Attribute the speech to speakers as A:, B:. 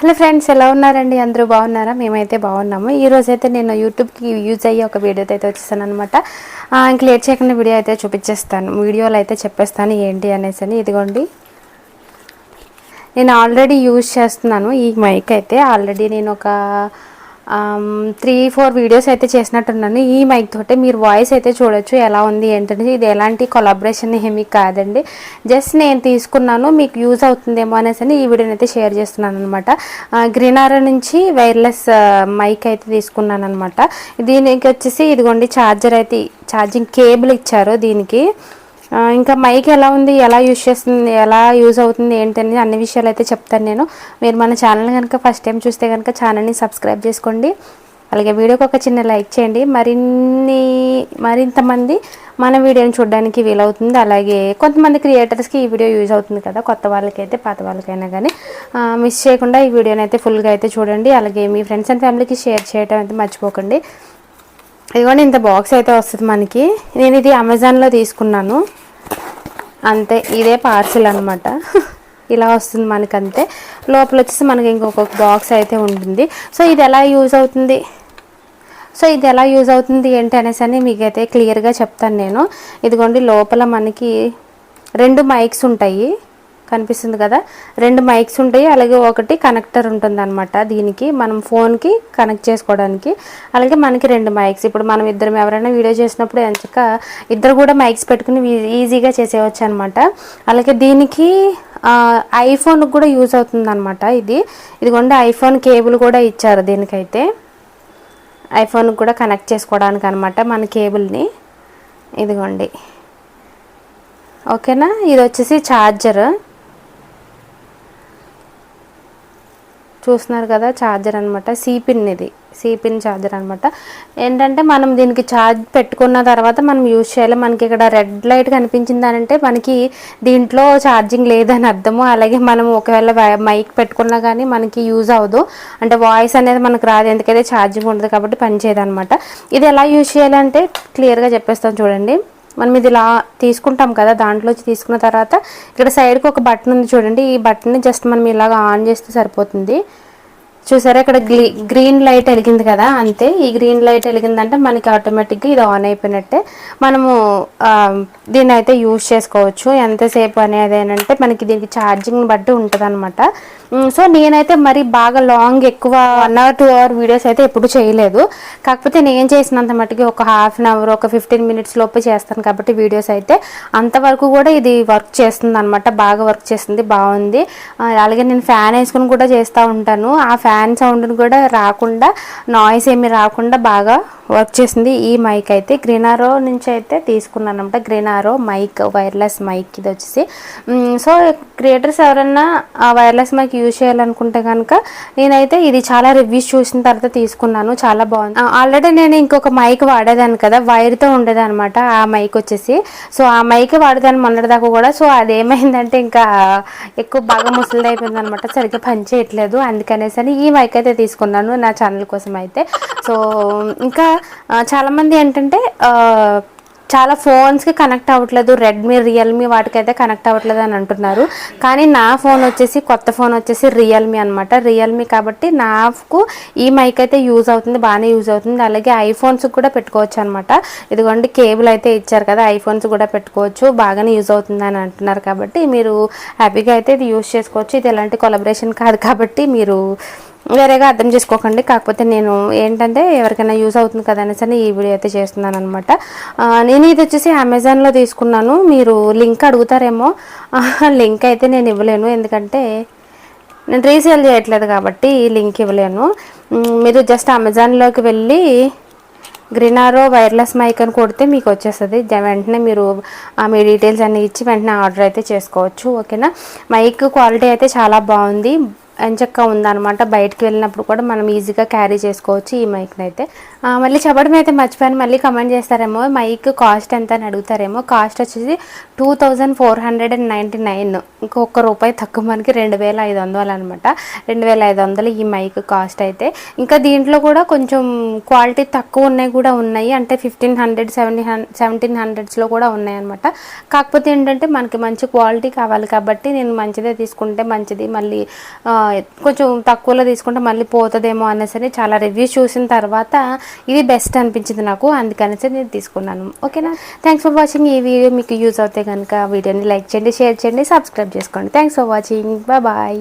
A: Hello friends ఎలా ఉన్నారండి? అందరూ బాగున్నారా? మేమైతే బాగున్నాము. ఈరోజు అయితే నేను యూట్యూబ్కి యూజ్ అయ్యే ఒక వీడియో అయితే వచ్చేసాను అనమాట ఇంక లేట్ చేయకుండా వీడియో అయితే చూపించేస్తాను. వీడియోలో అయితే చెప్పేస్తాను ఏంటి అనేసి అని. ఇదిగోండి. నేను ఆల్రెడీ యూజ్ చేస్తున్నాను ఈ మైక్ అయితే. ఆల్రెడీ నేను ఒక త్రీ ఫోర్ వీడియోస్ అయితే చేసినట్టున్నాను. ఈ మైక్ తోటే మీరు వాయిస్ అయితే చూడొచ్చు ఎలా ఉంది ఏంటంటే ఇది ఎలాంటి కొలాబరేషన్ ఏమీ కాదండి. జస్ట్ నేను తీసుకున్నాను మీకు యూజ్ అవుతుందేమో అనేసి అని ఈ వీడియోని అయితే షేర్ చేస్తున్నాను అనమాట గ్రీనారా నుంచి వైర్లెస్ మైక్ అయితే తీసుకున్నాను అనమాట దీనికి వచ్చేసి ఇదిగోండి ఛార్జర్ అయితే ఛార్జింగ్ కేబుల్ ఇచ్చారు దీనికి. ఇంకా మైక్ ఎలా ఉంది ఎలా యూజ్ చేస్తుంది ఎలా యూజ్ అవుతుంది ఏంటనేది అన్ని విషయాలు అయితే చెప్తాను నేను. మీరు మన ఛానల్ కనుక ఫస్ట్ టైం చూస్తే కనుక ఛానల్ని సబ్స్క్రైబ్ చేసుకోండి. అలాగే వీడియోకి ఒక చిన్న లైక్ చేయండి. మరిన్ని మరింతమంది మన వీడియోని చూడడానికి వీలవుతుంది. అలాగే కొంతమంది క్రియేటర్స్కి ఈ వీడియో యూజ్ అవుతుంది కదా కొత్త వాళ్ళకైతే పాత వాళ్ళకైనా కానీ మిస్ చేయకుండా ఈ వీడియోని అయితే ఫుల్గా అయితే చూడండి. అలాగే మీ ఫ్రెండ్స్ అండ్ ఫ్యామిలీకి షేర్ చేయడం అయితే మర్చిపోకండి. ఇదిగోండి ఇంత బాక్స్ అయితే వస్తుంది మనకి. నేను ఇది అమెజాన్లో తీసుకున్నాను. అంతే ఇదే పార్సిల్ అనమాట ఇలా వస్తుంది మనకి అంతే లోపల వచ్చేసి మనకి ఇంకొక బాక్స్ అయితే ఉంటుంది. సో ఇది ఎలా యూజ్ అవుతుంది? సో ఇది ఎలా యూజ్ అవుతుంది ఏంటి అనేసి అని మీకైతే క్లియర్గా చెప్తాను నేను. ఇదిగోండి లోపల మనకి రెండు మైక్స్ ఉంటాయి. కనిపిస్తుంది కదా. రెండు మైక్స్ ఉంటాయి అలాగే ఒకటి కనెక్టర్ ఉంటుంది అనమాట దీనికి మనం ఫోన్కి కనెక్ట్ చేసుకోవడానికి. అలాగే మనకి రెండు మైక్స్. ఇప్పుడు మనం ఇద్దరం ఎవరైనా వీడియో చేసినప్పుడు ఎంచక ఇద్దరు కూడా మైక్స్ పెట్టుకుని ఈజీగా చేసేయచ్చు అనమాట అలాగే దీనికి ఐఫోన్కి కూడా యూజ్ అవుతుంది అనమాట ఇది. ఇదిగోండి ఐఫోన్ కేబుల్ కూడా ఇచ్చారు దీనికైతే. ఐఫోన్కి కూడా కనెక్ట్ చేసుకోవడానికి అనమాట మన కేబుల్ని. ఇదిగోండి. ఓకేనా? ఇది వచ్చేసి ఛార్జర్. చూస్తున్నారు కదా ఛార్జర్ అనమాట సిపిన్ ఇది. సిపిన్ ఛార్జర్ అనమాట ఏంటంటే మనం దీనికి ఛార్జ్ పెట్టుకున్న తర్వాత మనం యూజ్ చేయాలి. మనకి ఇక్కడ రెడ్ లైట్ కనిపించింది అంటే మనకి దీంట్లో ఛార్జింగ్ లేదని అర్థము. అలాగే మనం ఒకవేళ మైక్ పెట్టుకున్నా కానీ మనకి యూజ్ అవ్వదు. అంటే వాయిస్ అనేది మనకు రాదు. ఎందుకైతే ఛార్జింగ్ ఉండదు కాబట్టి పనిచేయదు అనమాట ఇది ఎలా యూజ్ చేయాలంటే క్లియర్గా చెప్పేస్తాం చూడండి. మనం ఇది ఇలా తీసుకుంటాం కదా దాంట్లోంచి తీసుకున్న తర్వాత ఇక్కడ సైడ్కి ఒక బటన్ ఉంది చూడండి. ఈ బటన్ని జస్ట్ మనం ఇలాగ ఆన్ చేస్తే సరిపోతుంది. చూసారా ఇక్కడ గ్లీ గ్రీన్ లైట్ వెలిగింది కదా అంతే. ఈ గ్రీన్ లైట్ వెలిగిందంటే మనకి ఆటోమేటిక్గా ఇది ఆన్ అయిపోయినట్టే. మనము దీన్ని అయితే యూజ్ చేసుకోవచ్చు. ఎంతసేపు అనేది ఏంటంటే మనకి దీనికి ఛార్జింగ్ బట్టి ఉంటుంది సో నేనైతే మరి బాగా లాంగ్ ఎక్కువ one hour two hour videos అయితే ఎప్పుడు చేయలేదు. కాకపోతే నేను చేసినంత మట్టుకి ఒక హాఫ్ అన్ అవర్ ఒక ఫిఫ్టీన్ మినిట్స్ లోపే చేస్తాను కాబట్టి వీడియోస్ అయితే. అంతవరకు కూడా ఇది వర్క్ చేస్తుంది అనమాట బాగా వర్క్ చేస్తుంది బాగుంది. అలాగే నేను ఫ్యాన్ వేసుకుని కూడా చేస్తూ ఉంటాను. ఆ ఫ్యాన్ సౌండ్ని కూడా రాకుండా నాయిస్ ఏమి రాకుండా బాగా వర్క్ చేసింది ఈ మైక్ అయితే గ్రీనారో నుంచి అయితే తీసుకున్నాను అనమాట గ్రీనారో మైక్ వైర్లెస్ మైక్ ఇది వచ్చేసి. సో క్రియేటర్స్ ఎవరన్నా ఆ వైర్లెస్ మైక్ యూజ్ చేయాలనుకుంటే కనుక నేనైతే ఇది చాలా రివ్యూస్ చూసిన తర్వాత తీసుకున్నాను. చాలా బాగుంది. ఆల్రెడీ నేను ఇంకొక మైక్ వాడేదాన్ని కదా వైర్తో ఉండేది అనమాట ఆ మైక్ వచ్చేసి. సో ఆ మైక్ వాడేదాన్ని మొన్నటిదాకా కూడా. సో అది ఏమైందంటే ఇంకా ఎక్కువ బాగా ముసలిది అయిపోయింది అనమాట సరిగ్గా పని చేయట్లేదు. అందుకనేసి అని ఈ మైక్ అయితే తీసుకున్నాను నా ఛానల్ కోసం అయితే. సో ఇంకా చాలామంది ఏంటంటే చాలా ఫోన్స్కి కనెక్ట్ అవ్వట్లేదు రెడ్మీ రియల్మీ వాటికైతే కనెక్ట్ అవ్వట్లేదు అని అంటున్నారు. కానీ నా ఫోన్ వచ్చేసి కొత్త ఫోన్ వచ్చేసి రియల్మీ అనమాట రియల్మీ కాబట్టి నాకు ఈ మైక్ అయితే యూజ్ అవుతుంది బాగానే యూజ్ అవుతుంది. అలాగే ఐఫోన్స్ కూడా పెట్టుకోవచ్చు అనమాట ఇదిగోండి కేబుల్ అయితే ఇచ్చారు కదా ఐఫోన్స్ కూడా పెట్టుకోవచ్చు బాగానే యూజ్ అవుతుంది అని అంటున్నారు కాబట్టి మీరు హ్యాపీగా అయితే ఇది యూజ్ చేసుకోవచ్చు. ఇది ఎలాంటి కొలబరేషన్ కాదు కాబట్టి మీరు వేరేగా అర్థం చేసుకోకండి. కాకపోతే నేను ఏంటంటే ఎవరికైనా యూజ్ అవుతుంది కదా సరే ఈ వీడియో అయితే చేస్తున్నాను అనమాట నేను ఇది వచ్చేసి అమెజాన్లో తీసుకున్నాను. మీరు లింక్ అడుగుతారేమో. లింక్ అయితే నేను ఇవ్వలేను. ఎందుకంటే నేను రీసేల్ చేయట్లేదు కాబట్టి లింక్ ఇవ్వలేను. మీరు జస్ట్ అమెజాన్లోకి వెళ్ళి గ్రీనారో వైర్లెస్ మైక్ అని కొడితే మీకు వచ్చేస్తుంది. వెంటనే మీరు ఆ మీ డీటెయిల్స్ అన్నీ ఇచ్చి వెంటనే ఆర్డర్ అయితే చేసుకోవచ్చు. ఓకేనా? మైక్ క్వాలిటీ అయితే చాలా బాగుంది. ఎంచక్క ఉందన్నమాట. బయటకు వెళ్ళినప్పుడు కూడా మనం ఈజీగా క్యారీ చేసుకోవచ్చు ఈ మైక్ని అయితే. మళ్ళీ చెప్పడం అయితే మర్చిపోయాను. మళ్ళీ కమెంట్ చేస్తారేమో మైక్ కాస్ట్ ఎంత అని అడుగుతారేమో. కాస్ట్ వచ్చేసి two thousand four hundred and ninety nine ఇంకొక రూపాయి తక్కువ మనకి రెండు వేల ఐదు వందలు అనమాట రెండు వేల ఐదు వందలు ఈ మైక్ కాస్ట్ అయితే. ఇంకా దీంట్లో కూడా కొంచెం క్వాలిటీ తక్కువ ఉన్నాయి కూడా ఉన్నాయి. అంటే ఫిఫ్టీన్ హండ్రెడ్ సెవెంటీ సెవెంటీన్ హండ్రెడ్స్లో కూడా ఉన్నాయి అనమాట కాకపోతే ఏంటంటే మనకి మంచి క్వాలిటీ కావాలి కాబట్టి నేను మంచిదే తీసుకుంటే మంచిది. మళ్ళీ కొంచెం తక్కువలో తీసుకుంటే మళ్ళీ పోతుందేమో అనేసి చాలా రివ్యూస్ చూసిన తర్వాత ఇది బెస్ట్ అనిపించింది నాకు. అందుకనేసి నేను తీసుకున్నాను. ఓకేనా? థ్యాంక్స్ ఫర్ వాచింగ్ ఈ వీడియో మీకు యూజ్ అవుతే కనుక వీడియోని లైక్ చేయండి షేర్ చేయండి సబ్స్క్రైబ్ చేసుకోండి. Thanks for watching bye